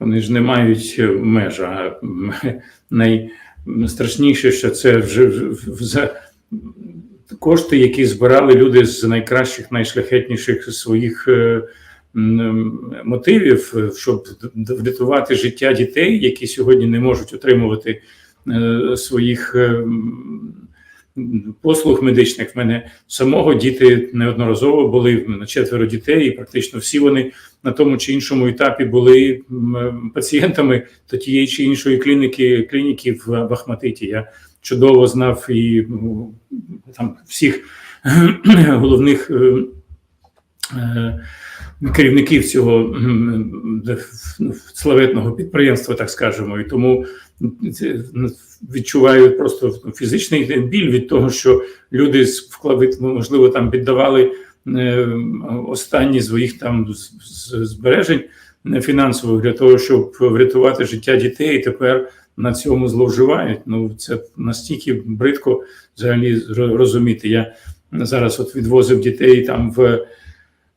вони ж не мають межа. А Найстрашніше, що це вже за кошти, які збирали люди з найкращих, найшляхетніших своїх е, мотивів, е, щоб врятувати життя дітей, які сьогодні не можуть отримувати е, своїх е, послуг медичних. В мене самого діти неодноразово були в мене четверо дітей, і практично всі вони на тому чи іншому етапі були пацієнтами та тієї чи іншої клініки клініки в Бахматиті. Я чудово знав і ну, там всіх головних е, е, керівників цього ну, славетного підприємства, так скажемо, і тому ну, відчуваю просто фізичний біль від того, що люди вклади, можливо, там піддавали е, останні своїх там збережень е, фінансових для того, щоб врятувати життя дітей. І тепер на цьому зловживають. Ну це настільки бридко взагалі розуміти. Я зараз от відвозив дітей там в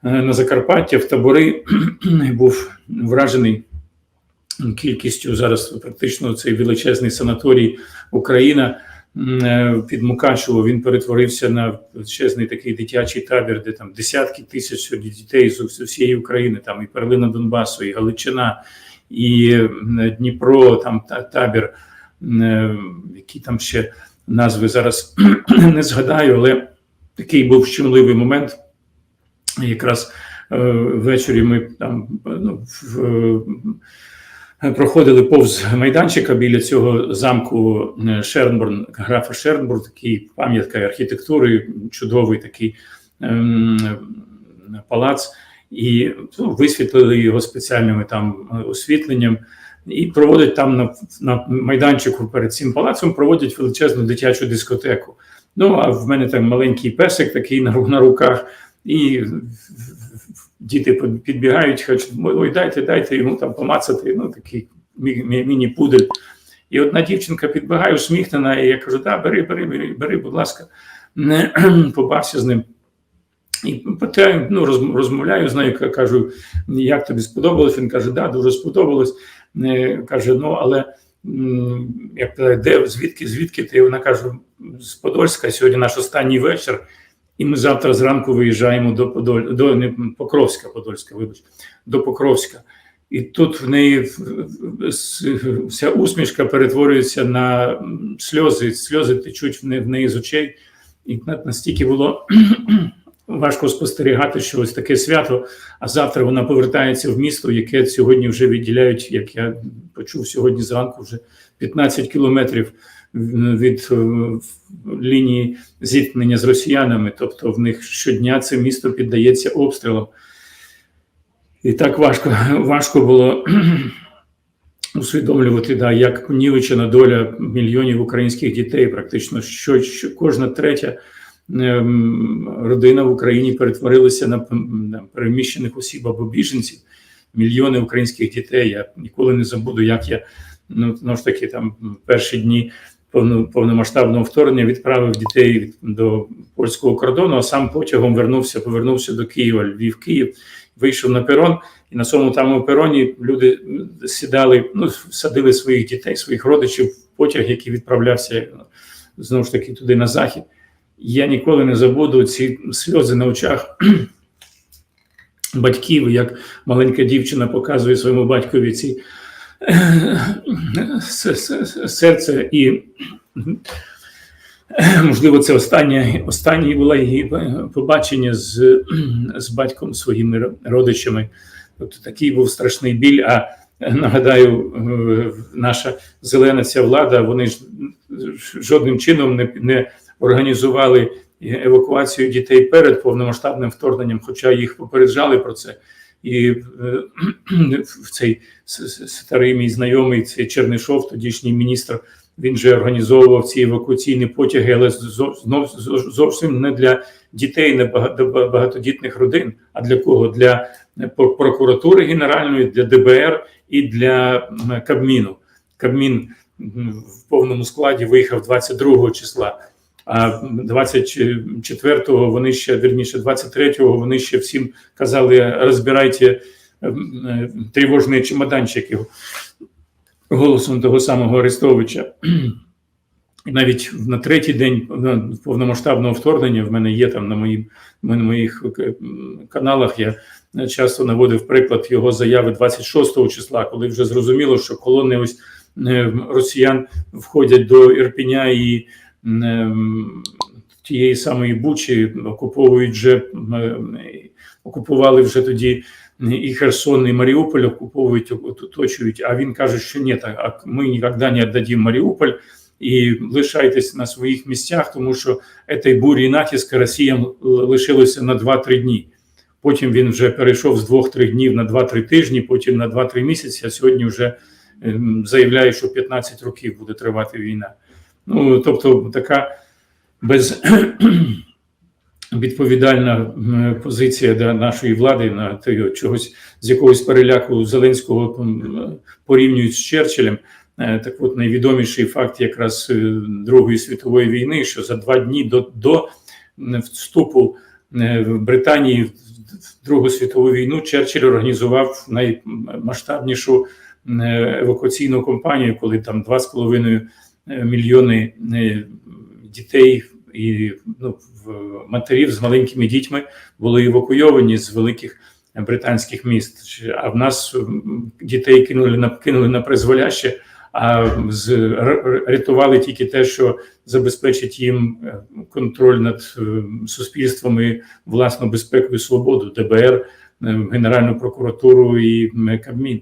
на Закарпаття в табори був вражений кількістю зараз практично цей величезний санаторій Україна е, під Мукачево він перетворився на величезний такий дитячий табір, де там десятки тисяч дітей з усієї України, там і перлина Донбасу, і Галичина, і Дніпро, там та- табір, е, які там ще назви зараз не згадаю, але такий був щемливий момент. Якраз е, ввечері ми там ну, в, е, проходили повз майданчика біля цього замку е, Шернбурн, графа Шернбурн, такий пам'ятка архітектури, чудовий такий ем, палац, і ну, висвітлили його спеціальними там освітленням. І проводять там на, на майданчику перед цим палацом проводять величезну дитячу дискотеку. Ну а в мене там маленький песик такий на, на руках, і діти під- підбігають, хочуть, ой, дайте, дайте йому там помацати. Ну такий мі- мі- міні-пудель. І одна дівчинка підбігає, усміхнена, і я кажу: да, бери, бери, бери, бери, будь ласка, побався з ним. І ну, розмовляю з нею, кажу, як тобі сподобалось? Він каже, да, дуже сподобалось. Е, Каже, ну але як де, звідки, звідки ти? Вона каже, з Подольська, сьогодні наш останній вечір, і ми завтра зранку виїжджаємо до Подоль, до не, Покровська, Подольська, вибач, до Покровська. І тут в неї вся усмішка перетворюється на сльози, сльози течуть в не- в неї з очей. І настільки було важко спостерігати, що ось таке свято, а завтра вона повертається в місто, яке сьогодні вже відділяють, як я почув сьогодні зранку, вже 15 кілометрів від е, лінії зіткнення з росіянами. Тобто в них щодня це місто піддається обстрілам. І так важко, важко було усвідомлювати, да, як нівечена доля мільйонів українських дітей. Практично що, що кожна третя ем, родина в Україні перетворилася на, переміщених осіб або біженців. Мільйони українських дітей. Я ніколи не забуду, як я ну знову ж таки там перші дні повномасштабного вторгнення відправив дітей до польського кордону, а сам потягом вернувся, повернувся до Києва, Львів, Київ, вийшов на перон, і на цьому там пероні люди сідали, ну садили своїх дітей, своїх родичів в потяг, який відправлявся знову ж таки туди на захід. Я ніколи не забуду ці сльози на очах батьків, як маленька дівчина показує своєму батькові ці серце і можливо це останнє останнє було її побачення з, з батьком своїми родичами. Тобто такий був страшний біль. А нагадаю, наша зелена ця влада, вони ж жодним чином не, не організували евакуацію дітей перед повномасштабним вторгненням, хоча їх попереджали про це. І е, в цей старий мій знайомий, цей Чернишов, тодішній міністр, він же організовував ці евакуаційні потяги, але знов зовсім не для дітей, не багатодітних родин. А для кого? Для е, прокуратури генеральної, для ДБР і для Кабміну. Кабмін в повному складі виїхав 22 числа. А 24-го вони ще вірніше, 23-го вони ще всім казали: розбирайте е, е, тривожні чемоданчики голосом того самого Арестовича. Навіть на третій день повномасштабного вторгнення в мене є там на, моїм, на моїх е, каналах. Я часто наводив приклад його заяви 26 числа, коли вже зрозуміло, що колони ось е, росіян входять до Ірпеня і тієї самої Бучі окуповують вже е, окупували вже тоді і Херсон, і Маріуполь окуповують, оточують. А він каже, що ні, так, а ми ніколи не віддадимо Маріуполь. І лишайтесь на своїх місцях, тому що цієї бурі натиска Росіям лишилося на 2-3 дні. Потім він вже перейшов з 2-3 днів на 2-3 тижні, потім на 2-3 місяці. А сьогодні вже ем, заявляє, що 15 років буде тривати війна. Ну тобто, така без відповідальна позиція да, нашої влади на те, чогось з якогось переляку Зеленського порівнюють з Черчиллем. Е, Так от найвідоміший факт якраз е, Другої світової війни, що за два дні до, до вступу е, в Британії в Другу світову війну Черчилль організував наймасштабнішу евакуаційну кампанію, коли там 2,5 мільйони е, дітей і ну, матерів з маленькими дітьми були евакуйовані з великих британських міст. А в нас дітей кинули на кинули на призволяще, а з рятували тільки те, що забезпечить їм е, контроль над е, суспільством і власну безпеку і свободу, ДБР, е, Генеральну прокуратуру і Кабмін.